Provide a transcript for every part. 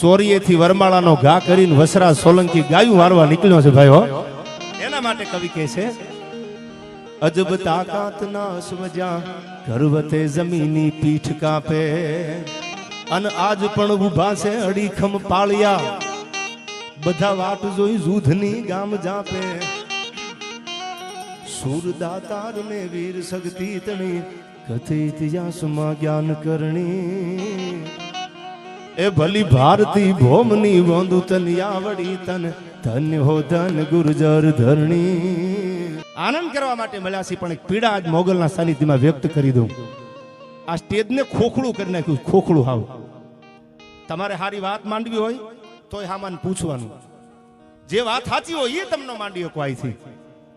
ચોરીએથી વરમાળાનો ઘા કરીને વસરા સોલંકી ગાયું વારવા નીકળ્યો છે ભાઈ હો એના માટે કવિ કહે છે, અજબ તાકાત ના સમજ્યા ગર્વતે જમીની પીઠ કાપે. અને આજ પણ ઊભા છે અડીખમ પાળિયા. બધા વાટ જોઈ જૂધની ગામ જાપે. સુરદાતાર ને વીર શક્તિ તણી કથિત જ્ઞાન કરણી. એ ભલી ભારતી ભોમની વોંદુ તન આવડી તન, ધન્ય હો ધન ગુર્જર ધરણી. આનંદ કરવા માટે મળ્યા છે પણ એક પીડા આજ મોગલના સાનિધ્યમાં વ્યક્ત કરી દઉં. આ સ્ટેજને ખોખડું કરી નાખ્યું ખોખડું હાવ. તમારે સારી વાત માંડવી હોય, તોય હામાન પૂછવાનું. જે વાત સાચી હોય એ તમને માંડી શકો અહીંથી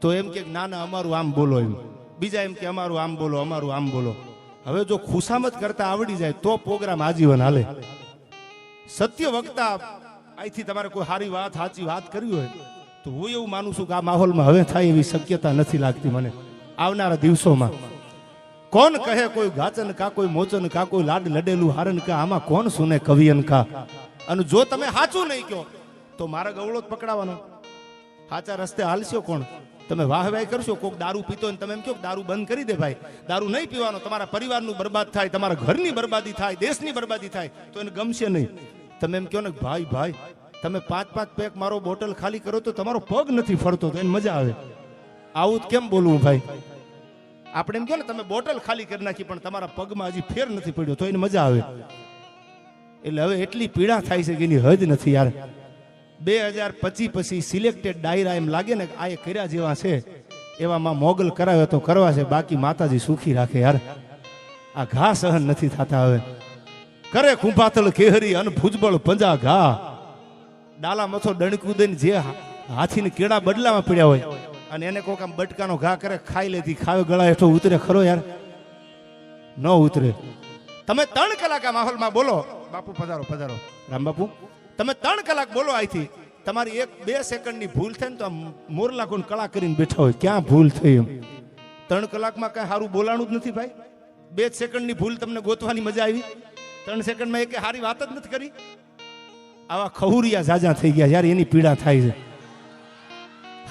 તો એમ કે ના ના અમારું આમ બોલો એમ. બીજા એમ કે, અમારું આમ બોલો, અમારું આમ બોલો. હવે જો ખુશામત કરતા આવડી જાય, તો પ્રોગ્રામ આજીવન હાલે. સત્ય વક્તા અહીંથી તમારે કોઈ સારી વાત, સાચી વાત કરવી હોય, તો હું એવું માનું છું કે આ માહોલમાં હવે થાય એવી શક્યતા નથી લાગતી મને આવનારા દિવસોમાં. કોણ કહે કોઈ ગાચન કા, કોઈ મોચન કા, કોઈ લાડ લડેલું હારન કા, આમાં કોણ સુને કવિયન કા? અને જો તમે સાચું નહીં કહો, તો મારા ગવળો જ પકડાવાનો. સાચા રસ્તે હાલશો કોણ? તમે વાહ વાહ કરશો, કોક દારૂ પીતો હોય તમે એમ કહો દારૂ બંધ કરી દે ભાઈ. દારૂ નહીં પીવાનો, તમારા પરિવારનું બરબાદ થાય, તમારા ઘરની બરબાદી થાય, દેશની બરબાદી થાય, તો એને ગમશે નહીં. તમે એમ કહો ને ભાઈ ભાઈ, તમે પાંચ પાંચ પેક મારો બોટલ ખાલી કરો તો તમારો પગ નથી ફરતો તો એને મજા આવે. આવું કેમ બોલવું ભાઈ? આપણે એમ કહો ને, તમે બોટલ ખાલી કરી નાખી પણ તમારા પગમાં હજી ફેર નથી પડ્યો તો એને મજા આવે. એટલે હવે એટલી પીડા થાય છે કે એની હદ નથી યાર. બે હજાર પચી પછી સિલેક્ટેડ ડાયરા એમ લાગે ને આ એ કર્યા જેવા છે. એવામાં મોગલ કરાવ્યો તો કરવા છે, બાકી માતાજી સુખી રાખે યાર. આ ઘા સહન નથી થતા હવે. કરે ખુંભાતળ કેહરી અને ભુજબળ પંજા ઘા. ડાલા મથો ડણકું દઈને જે હાથીને કેળા બદલામાં પડ્યા હોય. અને એને કોક આમ બટકાનો ઘા કરે, ખાઈ લેતી ખાવે ગળા હેઠો ઉતરે. ખરો યાર. ન ઉતરે. તમે ત્રણ કલાક આ માહોલમાં બોલો. બાપુ, પધારો પધારો. રામ બાપુ. તમે ત્રણ કલાક બોલો અહીંથી તમારી એક બે સેકન્ડની ભૂલ થાય ને તો મોરલા કોણ કળા કરીને બેઠા હોય. ક્યાં ભૂલ થઈ એમ? ત્રણ કલાકમાં કઈ સારું બોલાણું જ નથી ભાઈ? બે સેકન્ડની ભૂલ તમને ગોતવાની મજા આવી? ત્રણ સેકન્ડમાં એક સારી વાત જ નથી કરી? આવા ખહુરિયા ઝાઝા થઈ ગયા યાર એની પીડા થાય છે.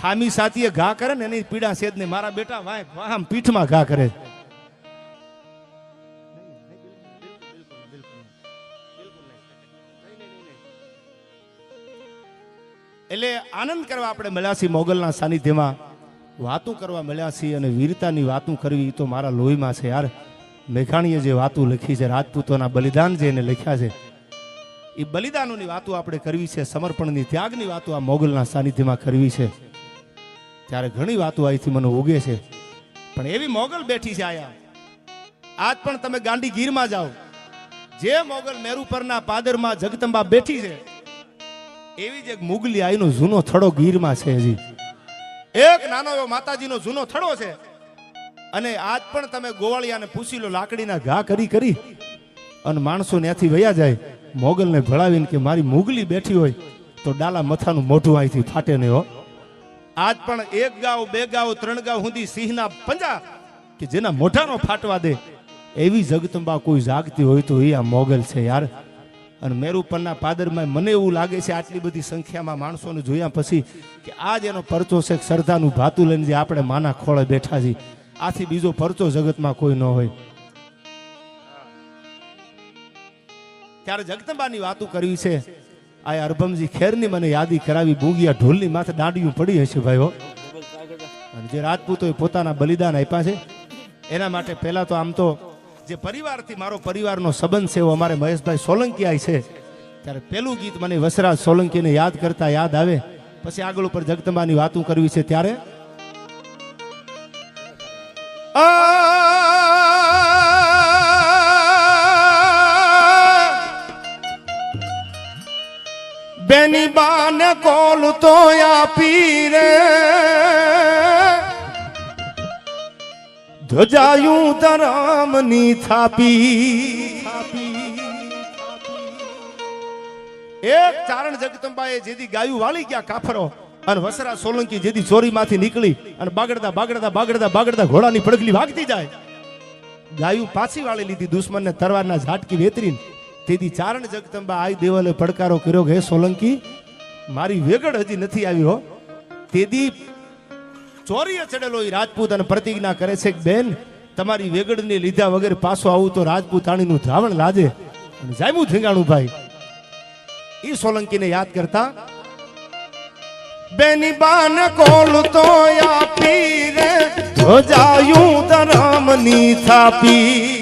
હામી સાથીએ ઘા કરે ને એની પીડા સેજ ને મારા બેટા વાય આમ પીઠમાં ઘા કરે એટલે આનંદ કરવા આપણે મળ્યા છીએ મોગલના સાનિધ્યમાં. વાતું કરવા મળ્યા છીએ અને વીરતાની વાતું કરવી તો મારા લોહીમાં છે યાર. મેઘાણીએ જે વાતો લખી છે, રાજપૂતોના બલિદાન જે એને લખ્યા છે, એ બલિદાનોની વાતો આપણે કરવી છે, સમર્પણની ત્યાગની વાતો આ મોગલના સાનિધ્યમાં કરવી છે. ત્યારે ઘણી વાતો અહીંથી મને ઉગે છે. પણ એવી મોગલ બેઠી છે આયા. આજ પણ તમે ગાંડી ગીરમાં જાઓ. જે મોગલ મેરુ પરના પાદરમાં જગદંબા બેઠી છે, એવી જ એક મુગલી આઈનો જૂનો થડો ગીરમાં છે હજી. એક નાનો એવો માતાજીનો જૂનો થડો છે. અને આજ પણ તમે ગોવાળિયાને પૂછી લો લાકડીના ઘા કરી કરી. અને માણસો ત્યાંથી વયા જાય, મોગલને ભળાવીને કે મારી મુગલી બેઠી હોય, તો ડાલા મથાનું મોઢું અહીંથી ફાટે નહીં હો. આજ પણ એક ગાવ, બે ગાવ, ત્રણ ગાવ સુધી સિંહના પંજા કે જેના મોઢાનો ફાટવા દે, એવી જગતંબા કોઈ જાગતી હોય તો એ આ મોગલ છે યાર. અને મેરુપરના પાદરમાં મને એવું લાગે છે આટલી બધી સંખ્યામાં માણસોને જોયા પછી કે આજ એનો પરચો છે સરદારનું ભાતું લઈને જે આપણે માના ખોળે બેઠા છીએ. આથી બીજો પરચો જગતમાં કોઈ ન હોય. ત્યારે જગદંબાની વાતો કરવી છે. આ અરબમજી ખેરની મને યાદી કરાવી, બુંગિયા ઢોલની માથે દાંડિયું પડી હશે ભાઈ હો. અને જે રાજપૂતોએ પોતાના બલિદાન આપ્યા છે, એના માટે પહેલા તો આમ તો જે પરિવારથી મારો પરિવારનો સંબંધ છે, એવો અમારે મહેશભાઈ સોલંકી આય છે. ત્યારે પેલું ગીત મને વસરાજ સોલંકીને યાદ કરતા યાદ આવે. પછી આગળ ઉપર જગદંબાની વાતો કરવી છે ત્યારે બેની બાને કોલ તો આપી રે. ધજાયું ધરમની થાપી. એક ચારણ જગદંબાએ જેદી ગાયું વાળી ગયા કાફરો અને વસરા સોલંકી જેદી ચોરીમાંથી નીકળી અને બાગડતા બાગડતા બાગડતા બાગડતા ઘોડાની પડગલી વાગતી જાય. ગાયું પાછી વાળી લીધી દુશ્મનને તરવારના ઝાટકી વેતરીને. તેથી ચારણ જગદંબા આઈ દેવલે પડકારો કર્યો હે સોલંકી, મારી વેગડ હજી નથી આવી તેદી ચોરીએ ચડેલો એ રાજપૂત અને પ્રતિજ્ઞા કરે છે કે, બેન, તમારી વેગડને લીધા વગર પાછો આવું તો રાજપૂતાણીનું ધ્રાવણ લાજે. અને જામ્યું ધીંગાણું ભાઈ. એ સોલંકીને યાદ કરતા, બેની બાન કોલ તો આપી રે, ધ્વજાયું ધરમની થાપી.